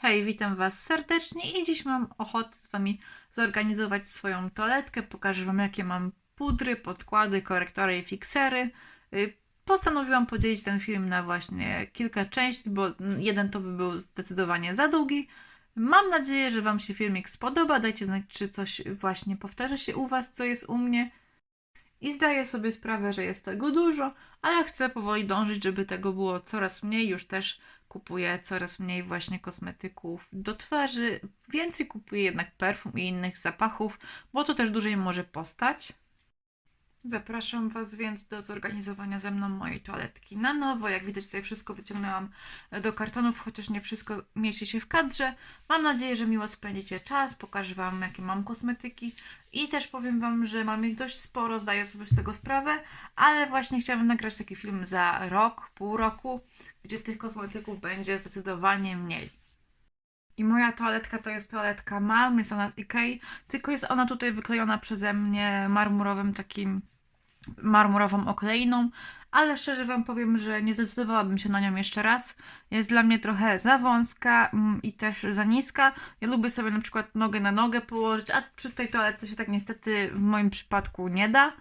Hej, witam Was serdecznie i dziś mam ochotę z Wami zorganizować swoją toaletkę. Pokażę Wam, jakie mam pudry, podkłady, korektory i fiksery. Y, Postanowiłam podzielić ten film na właśnie kilka części, bo jeden to by był zdecydowanie za długi. Mam nadzieję, że Wam się filmik spodoba. Dajcie znać, czy coś właśnie powtarza się u Was, co jest u mnie. I zdaję sobie sprawę, że jest tego dużo, ale chcę powoli dążyć, żeby tego było coraz mniej. Już też kupuję coraz mniej właśnie kosmetyków do twarzy. Więcej kupuję jednak perfum i innych zapachów, bo to też dłużej może postać. Zapraszam Was więc do zorganizowania ze mną mojej toaletki na nowo. Jak widać, tutaj wszystko wyciągnęłam do kartonów, chociaż nie wszystko mieści się w kadrze. Mam nadzieję, że miło spędzicie czas. Pokażę Wam, jakie mam kosmetyki i też powiem Wam, że mam ich dość sporo, zdaję sobie z tego sprawę, ale właśnie chciałabym nagrać taki film za rok, pół roku, gdzie tych kosmetyków będzie zdecydowanie mniej. I moja toaletka to jest toaletka Malm, jest ona z Ikei, tylko jest ona tutaj wyklejona przeze mnie marmurowym takim, marmurową okleiną, ale szczerze Wam powiem, że nie zdecydowałabym się na nią jeszcze raz. Jest dla mnie trochę za wąska mm, i też za niska. Ja lubię sobie na przykład nogę na nogę położyć, a przy tej toaletce się tak niestety w moim przypadku nie da.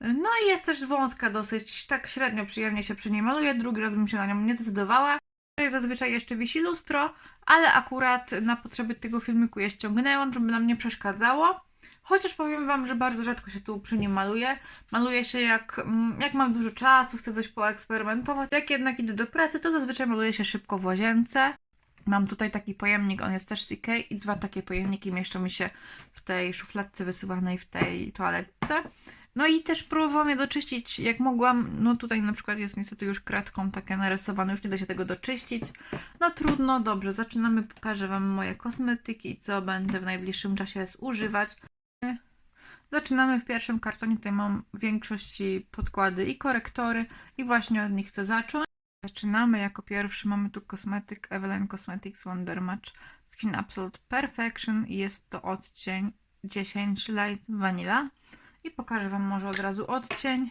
No i jest też wąska dosyć, tak średnio przyjemnie się przy niej maluje, drugi raz bym się na nią nie zdecydowała. Tutaj zazwyczaj jeszcze wisi lustro, ale akurat na potrzeby tego filmiku je ściągnęłam, żeby nam nie przeszkadzało. Chociaż powiem Wam, że bardzo rzadko się tu przy nim maluje. Maluję się jak, mm, jak mam dużo czasu, chcę coś poeksperymentować. Jak jednak idę do pracy, to zazwyczaj maluję się szybko w łazience. Mam tutaj taki pojemnik, on jest też CK i dwa takie pojemniki mieszczą mi się w tej szufladce wysuwanej w tej toaletce. No i też próbowałam je doczyścić jak mogłam. No tutaj na przykład jest niestety już kratką takie narysowane, już nie da się tego doczyścić. No trudno, dobrze, zaczynamy. Pokażę Wam moje kosmetyki i co będę w najbliższym czasie zużywać. Zaczynamy w pierwszym kartonie, tutaj mam w większości podkłady i korektory i właśnie od nich chcę zacząć. Zaczynamy jako pierwszy, mamy tu kosmetyk Evelyn Cosmetics Wonder Match Skin Absolute Perfection i jest to odcień 10 Light Vanilla. I pokażę Wam może od razu odcień.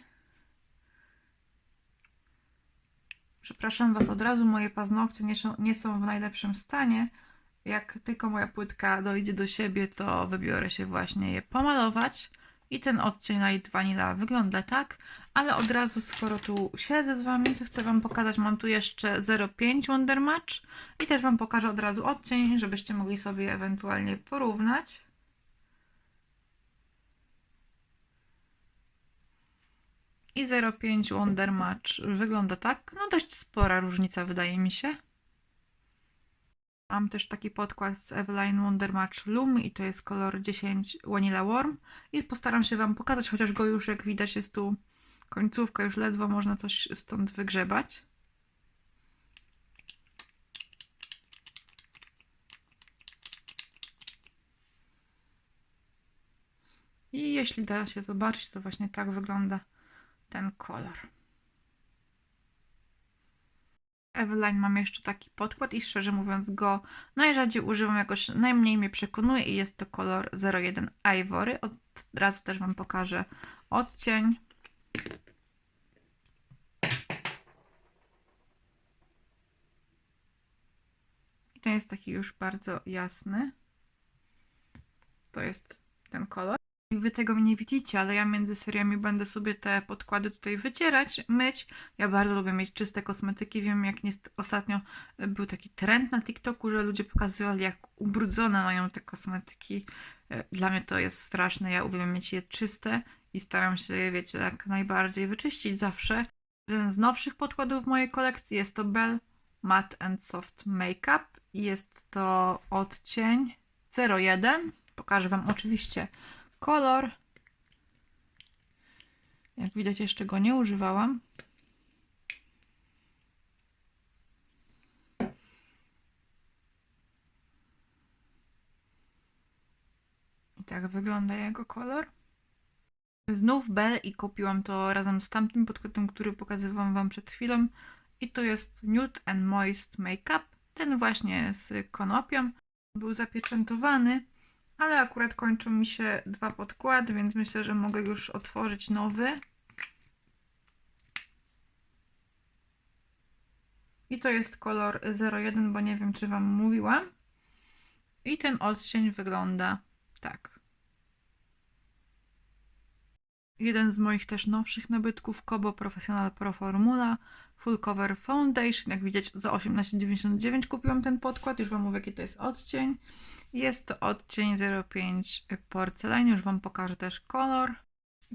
Przepraszam Was od razu, moje paznokcie nie są, nie są w najlepszym stanie. Jak tylko moja płytka dojdzie do siebie, to wybiorę się właśnie je pomalować. I ten odcień Light Vanilla wygląda tak, ale od razu, skoro tu siedzę z Wami, to chcę Wam pokazać, mam tu jeszcze 0,5 Wonder Match i też Wam pokażę od razu odcień, żebyście mogli sobie ewentualnie porównać. I 0,5 Wonder Match wygląda tak. No dość spora różnica wydaje mi się. Mam też taki podkład z Eveline Wonder Match Loom i to jest kolor 10 Vanilla Warm i postaram się Wam pokazać, chociaż go już jak widać jest tu końcówka, już ledwo można coś stąd wygrzebać. I jeśli da się zobaczyć, to właśnie tak wygląda ten kolor. Eveline mam jeszcze taki podkład i szczerze mówiąc go najrzadziej używam, jakoś najmniej mnie przekonuje i jest to kolor 01 Ivory. Od razu też Wam pokażę odcień. I ten jest taki już bardzo jasny. To jest ten kolor. Wy tego nie widzicie, ale ja między seriami będę sobie te podkłady tutaj wycierać, myć. Ja bardzo lubię mieć czyste kosmetyki. Wiem, jak jest, ostatnio był taki trend na TikToku, że ludzie pokazywali, jak ubrudzone mają te kosmetyki. Dla mnie to jest straszne. Ja uwielbiam mieć je czyste i staram się je, wiecie, jak najbardziej wyczyścić zawsze. Jeden z nowszych podkładów w mojej kolekcji jest to Bell Matte and Soft Makeup i jest to odcień 01. Pokażę Wam oczywiście kolor. Jak widać, jeszcze go nie używałam. I tak wygląda jego kolor. Znów Bell i kupiłam to razem z tamtym podkładem, który pokazywałam Wam przed chwilą. I to jest Nude and Moist Makeup. Ten właśnie z konopią. Był zapieczętowany ale akurat kończą mi się dwa podkłady, więc myślę, że mogę już otworzyć nowy. I to jest kolor 01, bo nie wiem, czy Wam mówiłam. I ten odcień wygląda tak. Jeden z moich też nowszych nabytków Kobo Professional Pro Formula Full Cover Foundation. Jak widać za 18,99 kupiłam ten podkład. Już Wam mówię jaki to jest odcień. Jest to odcień 05 Porcelain. Już Wam pokażę też kolor.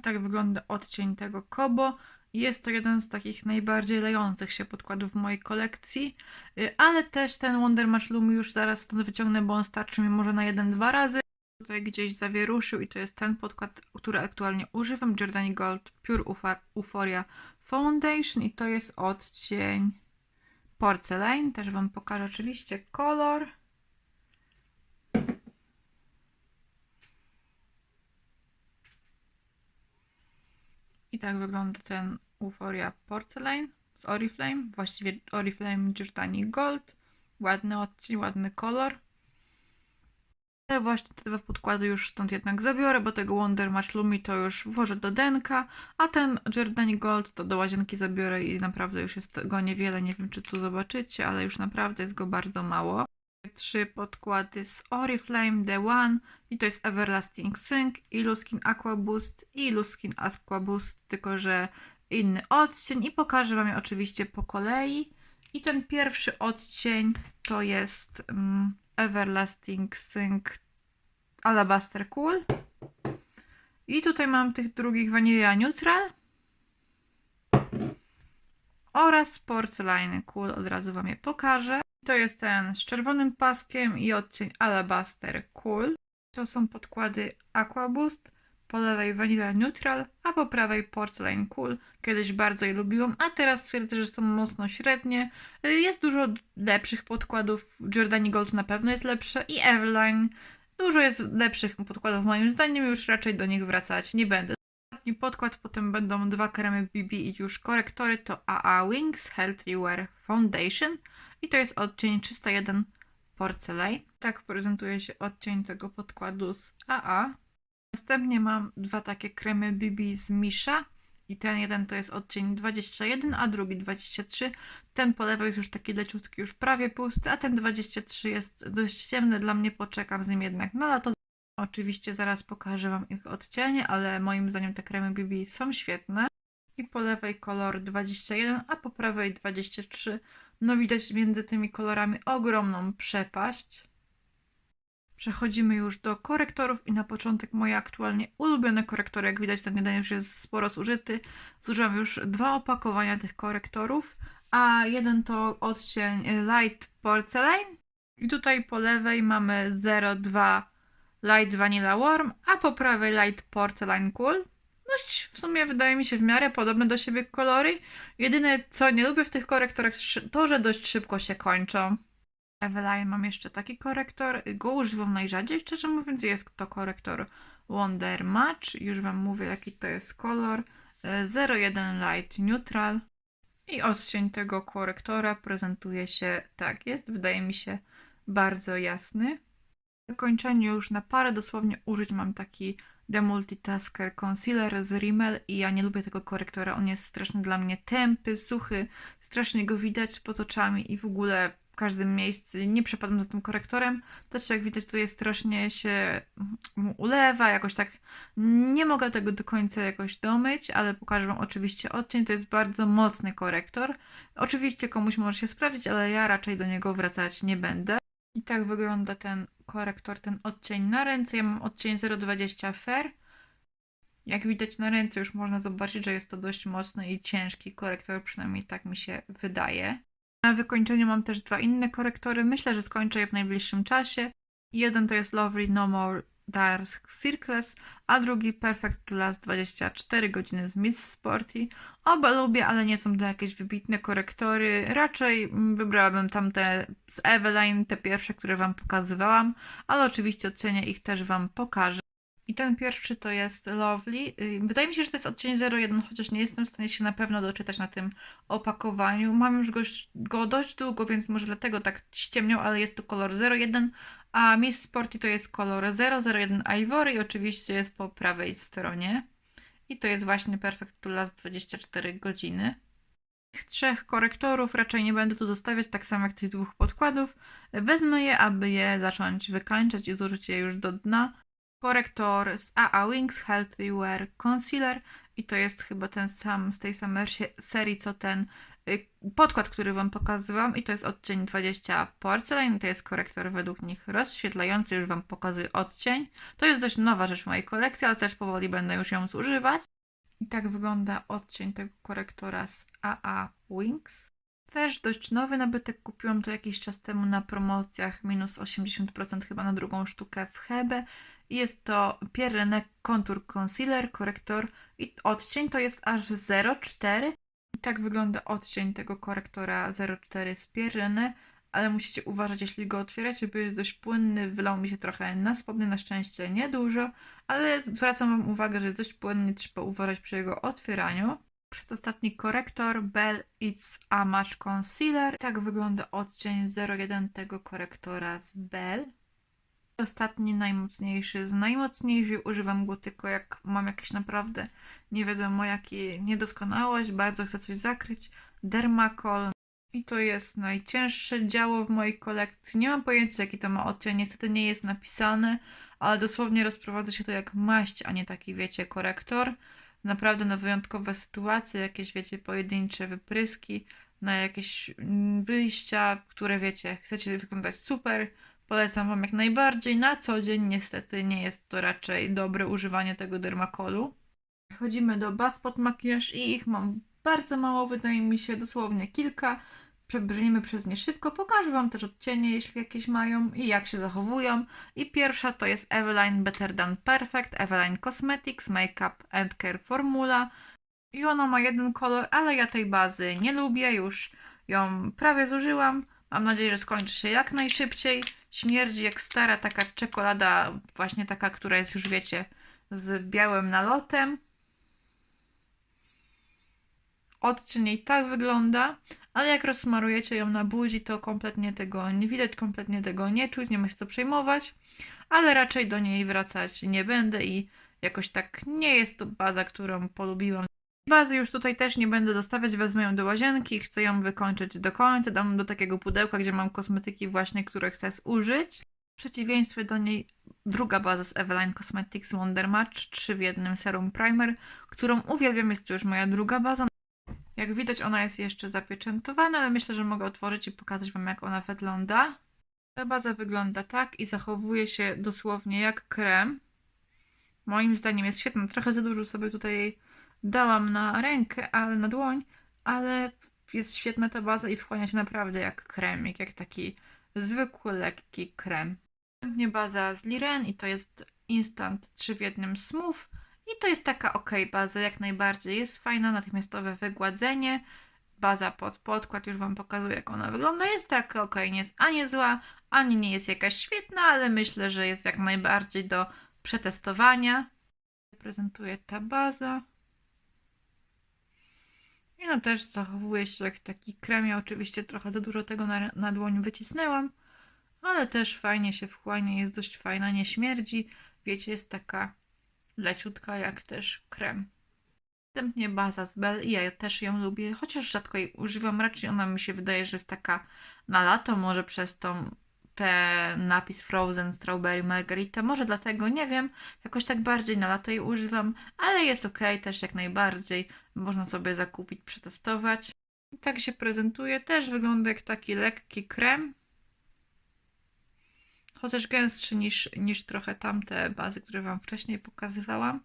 Tak wygląda odcień tego Kobo. Jest to jeden z takich najbardziej lejących się podkładów w mojej kolekcji, Y, ale też ten Wonder Mushroom już zaraz stąd wyciągnę, bo on starczy mi może na jeden, dwa razy. Tutaj gdzieś zawieruszył i to jest ten podkład, który aktualnie używam, Giordani Gold Pure Euphoria Foundation i to jest odcień Porcelain. Też Wam pokażę oczywiście kolor. I tak wygląda ten Euphoria Porcelain z Oriflame, właściwie Oriflame Giordani Gold. Ładny odcień, ładny kolor. Właśnie te dwa podkłady już stąd jednak zabiorę, bo tego Wonder Mushroomi to już włożę do denka, a ten Giordani Gold to do łazienki zabiorę i naprawdę już jest go niewiele, nie wiem czy tu zobaczycie, ale już naprawdę jest go bardzo mało. Trzy podkłady z Oriflame The One i to jest Everlasting Sync, i Luskin Aqua Boost i Luskin Aqua Boost, tylko że inny odcień i pokażę Wam je oczywiście po kolei. I ten pierwszy odcień to jest mm, Everlasting Sync Alabaster Cool. I tutaj mam tych drugich Vanilla Neutral. Oraz Porcelainy Cool, od razu Wam je pokażę. To jest ten z czerwonym paskiem i odcień Alabaster Cool. To są podkłady Aqua Boost, po lewej Vanilla Neutral, a po prawej Porcelain Cool. Kiedyś bardzo je lubiłam, a teraz twierdzę, że są mocno średnie. Jest dużo lepszych podkładów. Giordani Gold na pewno jest lepsze i Everline. Dużo jest lepszych podkładów moim zdaniem, już raczej do nich wracać nie będę. Ostatni podkład, potem będą dwa kremy BB i już korektory to AA Wings Healthy Wear Foundation i to jest odcień 301 Porcelain. Tak prezentuje się odcień tego podkładu z AA. Następnie mam dwa takie kremy BB z Misha. I ten jeden to jest odcień 21, a drugi 23. Ten po lewej jest już taki leciutki, już prawie pusty, a ten 23 jest dość ciemny. Dla mnie poczekam z nim jednak na lato. Oczywiście zaraz pokażę Wam ich odcienie, ale moim zdaniem te kremy BB są świetne. I po lewej kolor 21, a po prawej 23. No widać między tymi kolorami ogromną przepaść. Przechodzimy już do korektorów i na początek moje aktualnie ulubione korektory. Jak widać ten jeden już jest sporo zużyty. Zużyłam już dwa opakowania tych korektorów, a jeden to odcień Light Porcelain i tutaj po lewej mamy 02 Light Vanilla Warm, a po prawej Light Porcelain Cool. Dość w sumie wydaje mi się w miarę podobne do siebie kolory. Jedyne co nie lubię w tych korektorach to, że dość szybko się kończą. Eveline mam jeszcze taki korektor. Go używam najrzadziej, szczerze mówiąc. Jest to korektor Wonder Match. Już Wam mówię, jaki to jest kolor. E, 01 Light Neutral. I odcień tego korektora prezentuje się tak. Jest, wydaje mi się, bardzo jasny. W zakończeniu już na parę dosłownie użyć mam taki The Multitasker Concealer z Rimmel i ja nie lubię tego korektora. On jest strasznie dla mnie tępy, suchy. Strasznie go widać pod oczami i w ogóle każdym miejscu nie przepadam za tym korektorem. Też jak widać tutaj strasznie się mu ulewa, jakoś tak nie mogę tego do końca jakoś domyć, ale pokażę Wam oczywiście odcień. To jest bardzo mocny korektor. Oczywiście komuś może się sprawdzić, ale ja raczej do niego wracać nie będę. I tak wygląda ten korektor, ten odcień na ręce. Ja mam odcień 020 Fair. Jak widać na ręce już można zobaczyć, że jest to dość mocny i ciężki korektor, przynajmniej tak mi się wydaje. Na wykończeniu mam też dwa inne korektory. Myślę, że skończę je w najbliższym czasie. Jeden to jest Lovely No More Dark Circles, a drugi Perfect Last 24 godziny z Miss Sporty. Oba lubię, ale nie są to jakieś wybitne korektory. Raczej mm, wybrałabym tamte z Eveline, te pierwsze, które Wam pokazywałam, ale oczywiście odcienie ich też Wam pokażę. I ten pierwszy to jest Lovely. Wydaje mi się, że to jest odcień 01, chociaż nie jestem w stanie się na pewno doczytać na tym opakowaniu. Mam już go, go dość długo, więc może dlatego tak ściemniał, ale jest to kolor 01, a Miss Sporty to jest kolor 001 Ivory oczywiście jest po prawej stronie. I to jest właśnie Perfect to Last 24 godziny. Tych trzech korektorów raczej nie będę tu zostawiać, tak samo jak tych dwóch podkładów. Wezmę je, aby je zacząć wykańczać i zużyć je już do dna. Korektor z AA Wings Healthy Wear Concealer i to jest chyba ten sam z tej samej serii co ten y, podkład, który Wam pokazywałam i to jest odcień 20 Porcelain. To jest korektor według nich rozświetlający, już Wam pokazuję odcień. To jest dość nowa rzecz w mojej kolekcji, ale też powoli będę już ją zużywać. I tak wygląda odcień tego korektora z AA Wings. Też dość nowy nabytek, kupiłam to jakiś czas temu na promocjach, minus 80% chyba na drugą sztukę w Hebe. Jest to Pierre Contour Concealer, korektor i odcień to jest aż 0,4. I tak wygląda odcień tego korektora 0,4 z Pierre, ale musicie uważać, jeśli go otwieracie, bo jest dość płynny, wylał mi się trochę na spodnie, na szczęście niedużo, ale zwracam Wam uwagę, że jest dość płynny, trzeba uważać przy jego otwieraniu. Przedostatni korektor Bell It's a Match Concealer. Tak wygląda odcień 01 tego korektora z Bell. Ostatni, najmocniejszy z najmocniejszych używam go tylko jak mam jakieś naprawdę nie wiadomo jakie niedoskonałość, bardzo chcę coś zakryć. Dermacol. I to jest najcięższe działo w mojej kolekcji. Nie mam pojęcia jaki to ma odcień, niestety nie jest napisane, ale dosłownie rozprowadza się to jak maść, a nie taki wiecie korektor naprawdę na wyjątkowe sytuacje, jakieś wiecie, pojedyncze wypryski, na jakieś mm, wyjścia, które wiecie, chcecie wyglądać super. Polecam Wam jak najbardziej. Na co dzień niestety nie jest to raczej dobre używanie tego dermakolu. Chodzimy do Baspot Makijaż i ich mam bardzo mało, wydaje mi się dosłownie kilka. Przebrniemy przez nie szybko. Pokażę Wam też odcienie, jeśli jakieś mają i jak się zachowują. I pierwsza to jest Eveline Better Than Perfect, Eveline Cosmetics Makeup and Care Formula. I ona ma jeden kolor, ale ja tej bazy nie lubię, już ją prawie zużyłam. Mam nadzieję, że skończy się jak najszybciej. Śmierdzi jak stara taka czekolada, właśnie taka, która jest już wiecie, z białym nalotem. Odcień jej tak wygląda, ale jak rozsmarujecie ją na buzi, to kompletnie tego nie widać, kompletnie tego nie czuć, nie ma się co przejmować, ale raczej do niej wracać nie będę i jakoś tak nie jest to baza, którą polubiłam. Bazy już tutaj też nie będę zostawiać, wezmę ją do łazienki, chcę ją wykończyć do końca, dam do takiego pudełka, gdzie mam kosmetyki właśnie, które chcę zużyć. W przeciwieństwie do niej druga baza z Eveline Cosmetics Wonder Match 3 w jednym serum primer, którą uwielbiam, jest to już moja druga baza. Jak widać ona jest jeszcze zapieczętowana, ale myślę, że mogę otworzyć i pokazać Wam jak ona wygląda. Ta baza wygląda tak i zachowuje się dosłownie jak krem. Moim zdaniem jest świetna. Trochę za dużo sobie tutaj dałam na rękę, ale na dłoń, ale jest świetna ta baza i wchłania się naprawdę jak kremik, jak taki zwykły, lekki krem. Następnie baza z Liren i to jest Instant 3 w jednym Smooth i to jest taka ok baza, jak najbardziej. Jest fajna, natychmiastowe wygładzenie. Baza pod podkład, już Wam pokazuję jak ona wygląda. Jest taka ok, nie jest ani zła, ani nie jest jakaś świetna, ale myślę, że jest jak najbardziej do przetestowania. Prezentuje ta baza. I no też zachowuje się jak taki krem. Ja oczywiście trochę za dużo tego na, na dłoń wycisnęłam, ale też fajnie się wchłania, jest dość fajna, nie śmierdzi. Wiecie, jest taka leciutka jak też krem. Następnie baza z Bell i ja też ją lubię, chociaż rzadko jej używam. Raczej ona mi się wydaje, że jest taka na lato, może przez tą ten napis Frozen Strawberry Margarita, może dlatego, nie wiem, jakoś tak bardziej na lato jej używam, ale jest ok też jak najbardziej, można sobie zakupić, przetestować. I tak się prezentuje, też wygląda jak taki lekki krem, chociaż gęstszy niż, niż trochę tamte bazy, które Wam wcześniej pokazywałam.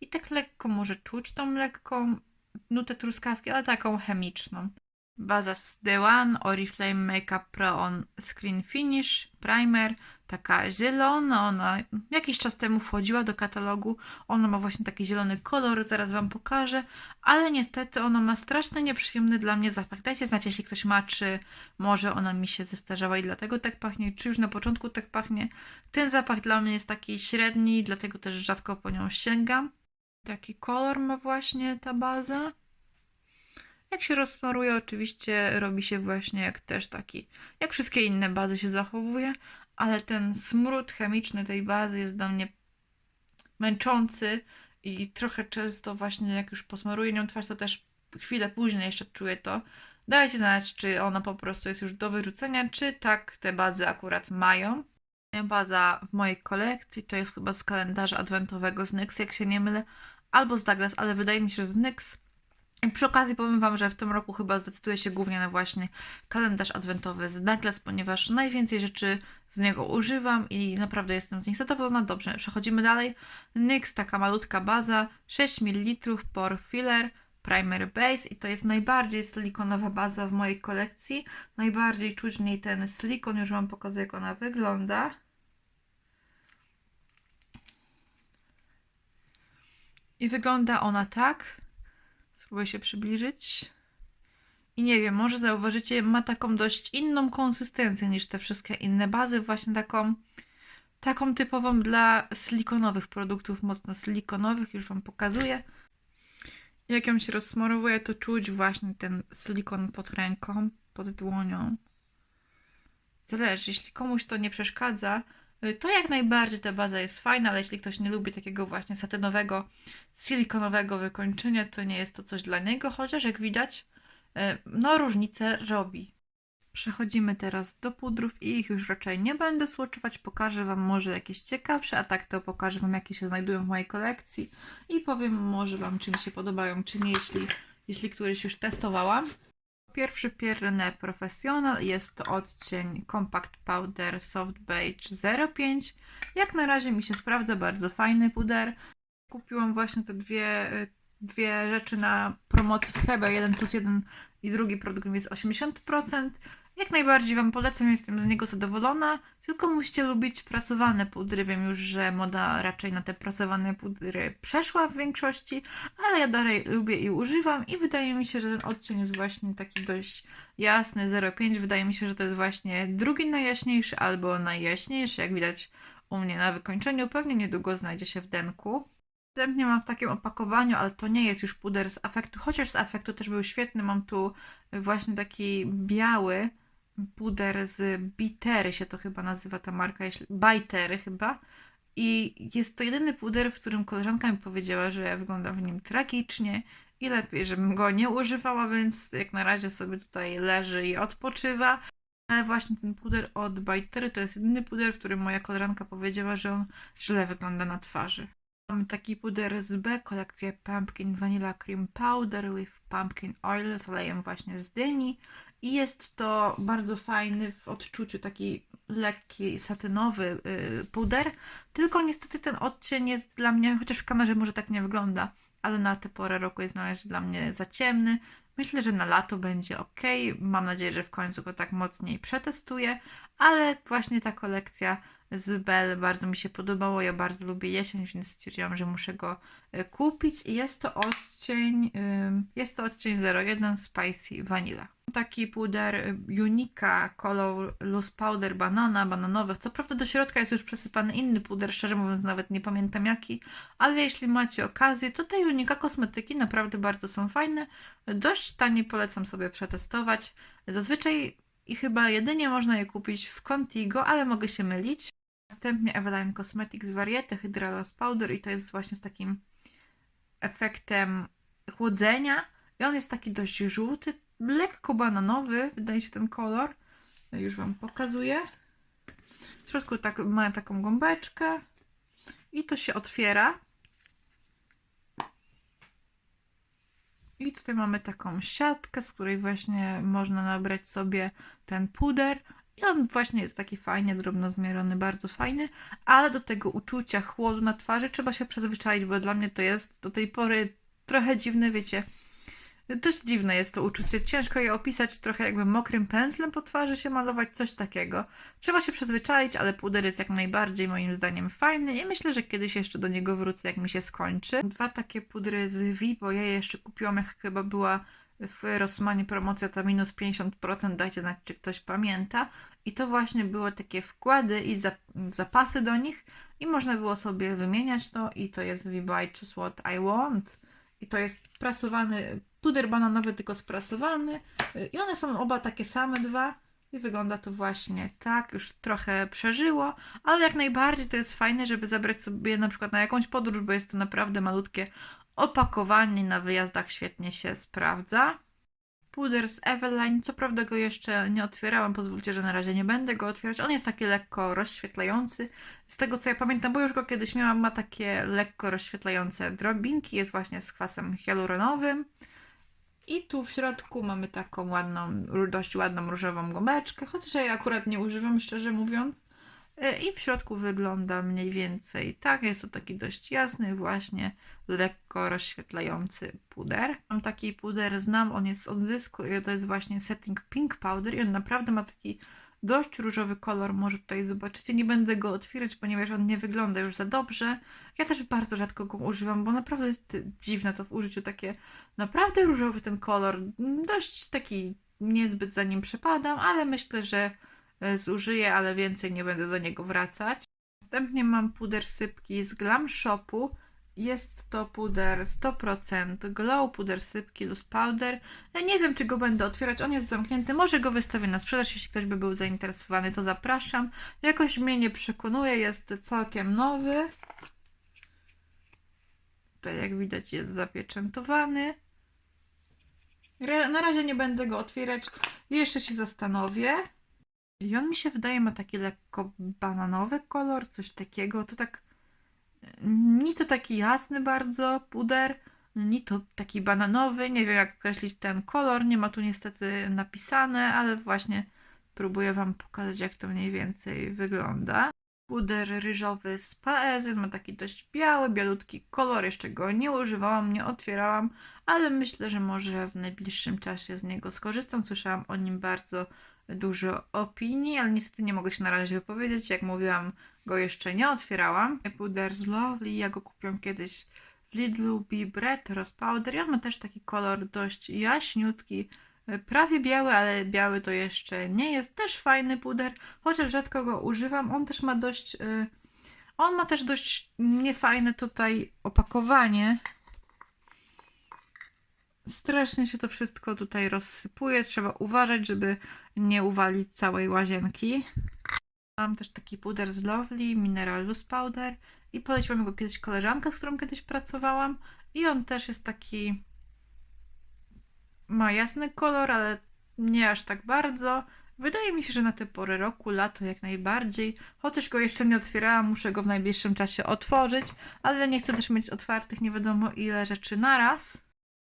I tak lekko może czuć tą lekką nutę truskawki, ale taką chemiczną. Baza One Oriflame Makeup Pro On Screen Finish Primer, taka zielona, ona jakiś czas temu wchodziła do katalogu, ona ma właśnie taki zielony kolor, zaraz Wam pokażę, ale niestety ona ma strasznie nieprzyjemny dla mnie zapach. Dajcie znać, jeśli ktoś ma, czy może ona mi się zestarzała i dlatego tak pachnie, czy już na początku tak pachnie. Ten zapach dla mnie jest taki średni, dlatego też rzadko po nią sięgam. Taki kolor ma właśnie ta baza. Jak się rozsmaruje, oczywiście robi się właśnie jak też taki, jak wszystkie inne bazy się zachowuje, ale ten smród chemiczny tej bazy jest dla mnie męczący i trochę często właśnie jak już posmaruję nią twarz, to też chwilę później jeszcze czuję to. Dajcie znać, czy ono po prostu jest już do wyrzucenia, czy tak te bazy akurat mają. Baza w mojej kolekcji to jest chyba z kalendarza adwentowego z NYX, jak się nie mylę, albo z Douglas, ale wydaje mi się, że z NYX. I przy okazji powiem Wam, że w tym roku chyba zdecyduję się głównie na właśnie kalendarz adwentowy z Douglas, ponieważ najwięcej rzeczy z niego używam i naprawdę jestem z nich zadowolona. Dobrze, przechodzimy dalej. NYX, taka malutka baza, 6 ml por filler, primer base i to jest najbardziej silikonowa baza w mojej kolekcji. Najbardziej czuć w niej ten silikon, już Wam pokazuję jak ona wygląda. I wygląda ona tak. Spróbuję się przybliżyć. I nie wiem, może zauważycie, ma taką dość inną konsystencję niż te wszystkie inne bazy, właśnie taką taką typową dla silikonowych produktów, mocno silikonowych, już Wam pokazuję. Jak ją się rozsmarowuje, to czuć właśnie ten silikon pod ręką, pod dłonią. Zależy, jeśli komuś to nie przeszkadza, to jak najbardziej ta baza jest fajna, ale jeśli ktoś nie lubi takiego właśnie satynowego, silikonowego wykończenia, to nie jest to coś dla niego, chociaż jak widać, y, no różnicę robi. Przechodzimy teraz do pudrów i ich już raczej nie będę słoczować. Pokażę Wam może jakieś ciekawsze, a tak to pokażę Wam jakie się znajdują w mojej kolekcji i powiem może Wam czy mi się podobają, czy nie, jeśli, jeśli któryś już testowałam. Pierwszy Pierre Professional jest odcień Compact Powder Soft Beige 05. Jak na razie mi się sprawdza, bardzo fajny puder. Kupiłam właśnie te dwie, dwie rzeczy na promocji w Hebe, jeden plus jeden i drugi produkt jest 80%. Jak najbardziej Wam polecam, jestem z niego zadowolona, tylko musicie lubić prasowane pudry. Wiem już, że moda raczej na te prasowane pudry przeszła w większości, ale ja dalej lubię i używam i wydaje mi się, że ten odcień jest właśnie taki dość jasny, 0,5. Wydaje mi się, że to jest właśnie drugi najjaśniejszy albo najjaśniejszy, jak widać u mnie na wykończeniu. Pewnie niedługo znajdzie się w denku. Następnie mam w takim opakowaniu, ale to nie jest już puder z afektu, chociaż z afektu też był świetny. Mam tu właśnie taki biały, puder z Bitery się to chyba nazywa ta marka, jeśli Bitery chyba. I jest to jedyny puder, w którym koleżanka mi powiedziała, że ja wyglądam w nim tragicznie i lepiej, żebym go nie używała, więc jak na razie sobie tutaj leży i odpoczywa. Ale właśnie ten puder od Bitery to jest jedyny puder, w którym moja koleżanka powiedziała, że on źle wygląda na twarzy. Mamy taki puder z B, kolekcja Pumpkin Vanilla Cream Powder with Pumpkin Oil z olejem właśnie z dyni. I jest to bardzo fajny w odczuciu, taki lekki, satynowy yy, puder. Tylko niestety ten odcień jest dla mnie, chociaż w kamerze może tak nie wygląda, ale na tę porę roku jest należy dla mnie za ciemny. Myślę, że na lato będzie ok. Mam nadzieję, że w końcu go tak mocniej przetestuję, ale właśnie ta kolekcja z Bell bardzo mi się podobało. Ja bardzo lubię jesień, więc stwierdziłam, że muszę go y, kupić. I jest to odcień, jest to odcień 01 Spicy Vanilla. Taki puder y, Unika Color Loose Powder Banana, bananowy. Co prawda do środka jest już przesypany inny puder, szczerze mówiąc nawet nie pamiętam jaki, ale jeśli macie okazję, to te Unika kosmetyki naprawdę bardzo są fajne. Dość tanie polecam sobie przetestować. Zazwyczaj i chyba jedynie można je kupić w Contigo, ale mogę się mylić. Następnie Eveline Cosmetics Variety Hydralus Powder i to jest właśnie z takim efektem chłodzenia i on jest taki dość żółty, lekko bananowy, wydaje się ten kolor. Już Wam pokazuję. W środku tak, ma taką gąbeczkę i to się otwiera. I tutaj mamy taką siatkę, z której właśnie można nabrać sobie ten puder. I on właśnie jest taki fajnie drobno zmierony, bardzo fajny, ale do tego uczucia chłodu na twarzy trzeba się przyzwyczaić, bo dla mnie to jest do tej pory trochę dziwne, wiecie. Dość dziwne jest to uczucie. Ciężko je opisać trochę jakby mokrym pędzlem po twarzy się malować, coś takiego. Trzeba się przyzwyczaić, ale puder jest jak najbardziej moim zdaniem fajny i myślę, że kiedyś jeszcze do niego wrócę, jak mi się skończy. Dwa takie pudry z V, bo ja je jeszcze kupiłam, jak chyba była w Rossmanie promocja to minus 50%, dajcie znać, czy ktoś pamięta. I to właśnie były takie wkłady i zapasy do nich i można było sobie wymieniać to i to jest V-Buy Choose What I Want. I to jest prasowany, puder bananowy tylko sprasowany i one są oba takie same dwa i wygląda to właśnie tak, już trochę przeżyło, ale jak najbardziej to jest fajne, żeby zabrać sobie na przykład na jakąś podróż, bo jest to naprawdę malutkie Opakowanie na wyjazdach świetnie się sprawdza. Puder z Eveline, co prawda go jeszcze nie otwierałam, pozwólcie, że na razie nie będę go otwierać. On jest taki lekko rozświetlający. Z tego co ja pamiętam, bo już go kiedyś miałam, ma takie lekko rozświetlające drobinki, jest właśnie z kwasem hialuronowym. I tu w środku mamy taką ładną, dość ładną różową gumeczkę, chociaż ja jej akurat nie używam, szczerze mówiąc. E, I w środku wygląda mniej więcej tak. Jest to taki dość jasny, właśnie lekko rozświetlający puder. Mam taki puder, znam, on jest z odzysku i to jest właśnie Setting Pink Powder i on naprawdę ma taki dość różowy kolor, może tutaj zobaczycie. Nie będę go otwierać, ponieważ on nie wygląda już za dobrze. Ja też bardzo rzadko go używam, bo naprawdę jest dziwne to w użyciu, takie naprawdę różowy ten kolor. Dość taki niezbyt za nim przepadam, ale myślę, że zużyję, ale więcej nie będę do niego wracać. Następnie mam puder sypki z Glam Shopu. Jest to puder 100% Glow, puder sypki Loose Powder. Ja nie wiem, czy go będę otwierać, on jest zamknięty. Może go wystawię na sprzedaż, jeśli ktoś by był zainteresowany, to zapraszam. Jakoś mnie nie przekonuje, jest całkiem nowy. Tutaj jak widać jest zapieczętowany. Na razie nie będę go otwierać, jeszcze się zastanowię. I on mi się wydaje ma taki lekko bananowy kolor, coś takiego. To tak. Ni to taki jasny bardzo puder, ni to taki bananowy. Nie wiem jak określić ten kolor. Nie ma tu niestety napisane, ale właśnie próbuję Wam pokazać, jak to mniej więcej wygląda. Puder ryżowy z Paezy ma taki dość biały, bialutki kolor. Jeszcze go nie używałam, nie otwierałam, ale myślę, że może w najbliższym czasie z niego skorzystam. Słyszałam o nim bardzo dużo opinii, ale niestety nie mogę się na razie wypowiedzieć. Jak mówiłam, go jeszcze nie otwierałam. Puder z Lovely, ja go kupiłam kiedyś w Lidlu Be Bread Rose Powder i on ma też taki kolor dość jaśniutki, prawie biały, ale biały to jeszcze nie jest. Też fajny puder, chociaż rzadko go używam. On też ma dość... y, On ma też dość niefajne tutaj opakowanie. Strasznie się to wszystko tutaj rozsypuje. Trzeba uważać, żeby nie uwalić całej łazienki. Mam też taki puder z Lovely, Mineral Loose Powder i poleciła mi go kiedyś koleżanka, z którą kiedyś pracowałam i on też jest taki ma jasny kolor, ale nie aż tak bardzo. Wydaje mi się, że na te pory roku, lato jak najbardziej. Chociaż go jeszcze nie otwierałam, muszę go w najbliższym czasie otworzyć, ale nie chcę też mieć otwartych nie wiadomo ile rzeczy naraz.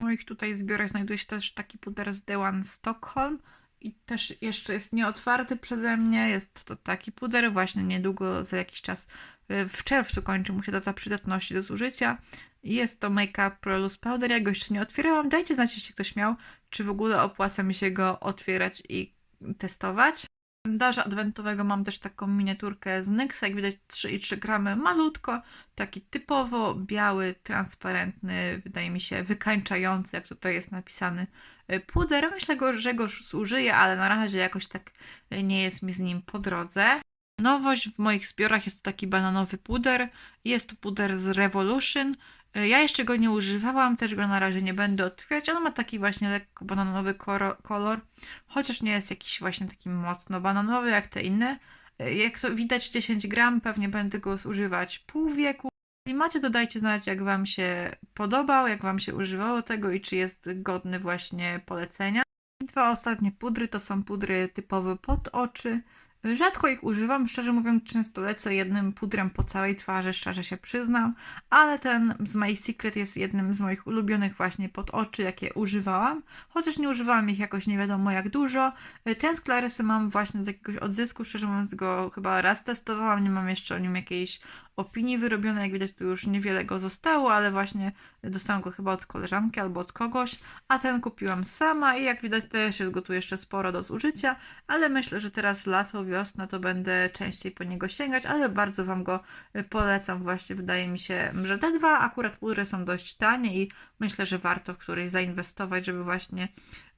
W moich tutaj zbiorach znajduje się też taki puder z One Stockholm i też jeszcze jest nieotwarty przeze mnie. Jest to taki puder, właśnie niedługo, za jakiś czas y, w czerwcu kończy mu się data przydatności do zużycia. Jest to Make Up Pro Loose Powder, ja go jeszcze nie otwierałam. Dajcie znać, jeśli ktoś miał, czy w ogóle opłaca mi się go otwierać i testować. W kalendarzu adwentowego mam też taką miniaturkę z NYXa, jak widać 3,3 gramy, malutko, taki typowo biały, transparentny, wydaje mi się wykańczający, jak tutaj jest napisany y, puder. Myślę, że go zużyję, ale na razie jakoś tak nie jest mi z nim po drodze. Nowość w moich zbiorach jest to taki bananowy puder. Jest to puder z Revolution. Y, Ja jeszcze go nie używałam, też go na razie nie będę otwierać. On ma taki właśnie lekko bananowy kolor, chociaż nie jest jakiś właśnie taki mocno bananowy jak te inne. Y, Jak to widać 10 gram, pewnie będę go używać pół wieku. Jeśli macie, to dajcie znać, jak Wam się podobał, jak Wam się używało tego i czy jest godny właśnie polecenia. Dwa ostatnie pudry to są pudry typowe pod oczy. Rzadko ich używam, szczerze mówiąc, często lecę jednym pudrem po całej twarzy, szczerze się przyznam, ale ten z My Secret jest jednym z moich ulubionych właśnie pod oczy, jakie używałam, chociaż nie używałam ich jakoś nie wiadomo jak dużo. Ten z Clarysy mam właśnie z jakiegoś odzysku, szczerze mówiąc go chyba raz testowałam, nie mam jeszcze o nim jakiejś opinii wyrobionej, jak widać tu już niewiele go zostało, ale właśnie dostałam go chyba od koleżanki albo od kogoś, a ten kupiłam sama i jak widać też jest go tu jeszcze sporo do zużycia, ale myślę, że teraz lato, wiosna to będę częściej po niego sięgać, ale bardzo Wam go y, polecam właśnie, wydaje mi się, że te dwa akurat pudry są dość tanie i myślę, że warto w którejś zainwestować, żeby właśnie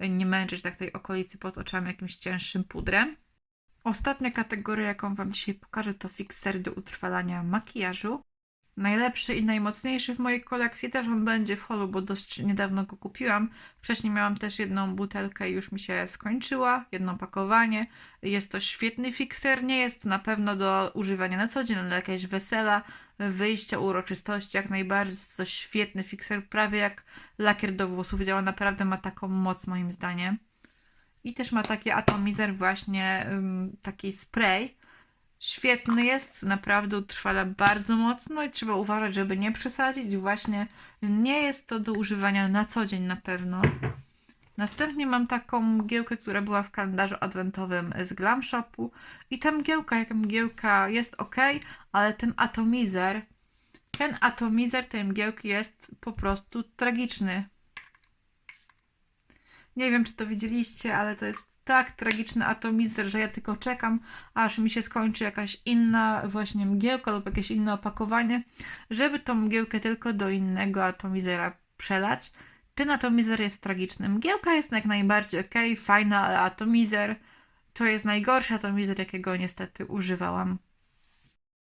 y, nie męczyć tak tej okolicy pod oczami jakimś cięższym pudrem. Ostatnia kategoria, jaką Wam dzisiaj pokażę, to fiksery do utrwalania makijażu. najlepszy i najmocniejszy w mojej kolekcji. Też on będzie w holu, bo dość niedawno go kupiłam. Wcześniej miałam też jedną butelkę i już mi się skończyła, jedno pakowanie. Jest to świetny fikser, nie jest to na pewno do używania na co dzień, ale jakieś wesela, wyjścia, uroczystości, jak najbardziej. Jest to świetny fikser, prawie jak lakier do włosów. Działa naprawdę, ma taką moc moim zdaniem. I też ma taki atomizer właśnie, taki spray. Świetny jest, naprawdę utrwala bardzo mocno i trzeba uważać, żeby nie przesadzić. Właśnie nie jest to do używania na co dzień na pewno. Następnie mam taką mgiełkę, która była w kalendarzu adwentowym z Glam Shopu. I ta mgiełka, jak mgiełka jest ok, ale ten atomizer, ten atomizer tej mgiełki jest po prostu tragiczny. Nie wiem, czy to widzieliście, ale to jest tak tragiczny atomizer, że ja tylko czekam, aż mi się skończy jakaś inna właśnie mgiełka lub jakieś inne opakowanie, żeby tą mgiełkę tylko do innego atomizera przelać. Ten atomizer jest tragiczny. Mgiełka jest jak najbardziej ok, fajna, ale atomizer to jest najgorszy atomizer, jakiego niestety używałam.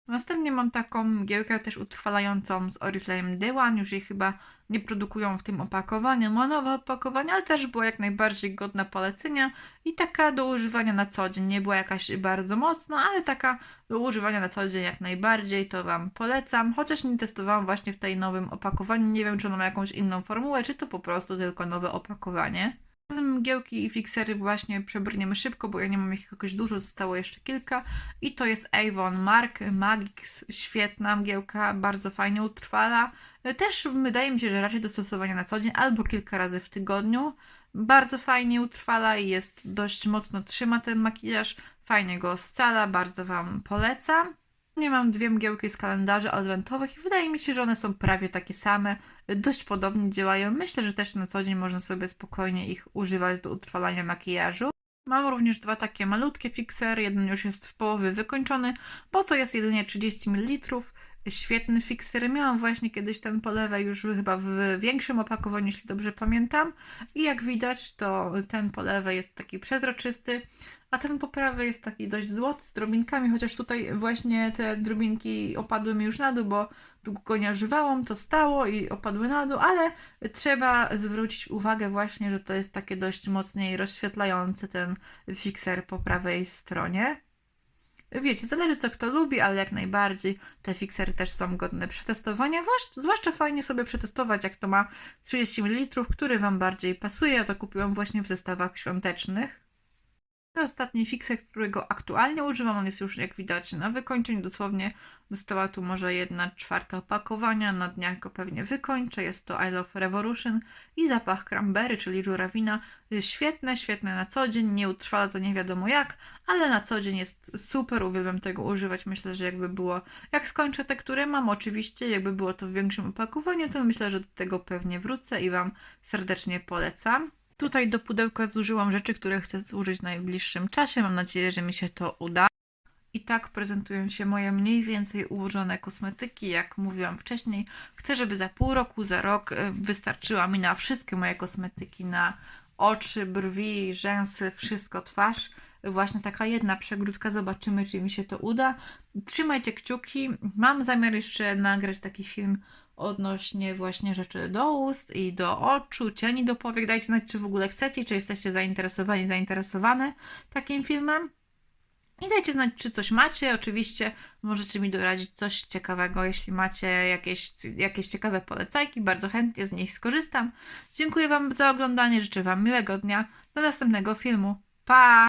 Następnie mam taką mgiełkę też utrwalającą z Oriflame One. Już jej chyba nie produkują w tym opakowaniu. Ma nowe opakowanie, ale też była jak najbardziej godna polecenia i taka do używania na co dzień. Nie była jakaś bardzo mocna, ale taka do używania na co dzień jak najbardziej. To Wam polecam. Chociaż nie testowałam właśnie w tej nowym opakowaniu. Nie wiem, czy ona ma jakąś inną formułę, czy to po prostu tylko nowe opakowanie. Z mgiełki i fiksery właśnie przebrniemy szybko, bo ja nie mam ich jakoś dużo, zostało jeszcze kilka. I to jest Avon Mark Magix, świetna mgiełka, bardzo fajnie utrwala. Też wydaje mi się, że raczej do stosowania na co dzień albo kilka razy w tygodniu. Bardzo fajnie utrwala i jest dość mocno trzyma ten makijaż, fajnie go scala, bardzo Wam polecam. Nie mam dwie mgiełki z kalendarzy adwentowych i wydaje mi się, że one są prawie takie same, dość podobnie działają. Myślę, że też na co dzień można sobie spokojnie ich używać do utrwalania makijażu. Mam również dwa takie malutkie fiksery, jeden już jest w połowie wykończony, bo to jest jedynie 30 ml. Świetny fikser. Miałam właśnie kiedyś ten polewę już chyba w większym opakowaniu, jeśli dobrze pamiętam. I jak widać, to ten polewę jest taki przezroczysty, a ten po prawej jest taki dość złoty z drobinkami, chociaż tutaj właśnie te drobinki opadły mi już na dół, bo długo go nie używałam, to stało i opadły na dół, ale trzeba zwrócić uwagę właśnie, że to jest takie dość mocniej rozświetlający ten fikser po prawej stronie. Wiecie, zależy co kto lubi, ale jak najbardziej te fiksery też są godne przetestowania. Zwłasz- Zwłaszcza fajnie sobie przetestować, jak to ma 30 ml, który Wam bardziej pasuje. Ja to kupiłam właśnie w zestawach świątecznych. Ostatni fikser, którego aktualnie używam, on jest już jak widać na wykończeniu, dosłownie została tu może jedna czwarta opakowania, na dniach go pewnie wykończę, jest to I Love Revolution i zapach cranberry, czyli żurawina, świetne, świetne na co dzień, nie utrwala to nie wiadomo jak, ale na co dzień jest super, uwielbiam tego używać, myślę, że jakby było, jak skończę te, które mam oczywiście, jakby było to w większym opakowaniu, to myślę, że do tego pewnie wrócę i Wam serdecznie polecam. Tutaj do pudełka zużyłam rzeczy, które chcę zużyć w najbliższym czasie. Mam nadzieję, że mi się to uda. I tak prezentują się moje mniej więcej ułożone kosmetyki. Jak mówiłam wcześniej, chcę, żeby za pół roku, za rok e, wystarczyła mi na wszystkie moje kosmetyki, na oczy, brwi, rzęsy, wszystko, twarz. Właśnie taka jedna przegródka, zobaczymy, czy mi się to uda. Trzymajcie kciuki. Mam zamiar jeszcze nagrać taki film odnośnie właśnie rzeczy do ust i do oczu, cieni do powiek. Dajcie znać, czy w ogóle chcecie, czy jesteście zainteresowani, zainteresowane takim filmem. I dajcie znać, czy coś macie. Oczywiście możecie mi doradzić coś ciekawego, jeśli macie jakieś, jakieś ciekawe polecajki. Bardzo chętnie z nich skorzystam. Dziękuję Wam za oglądanie. Życzę Wam miłego dnia. Do następnego filmu. Pa!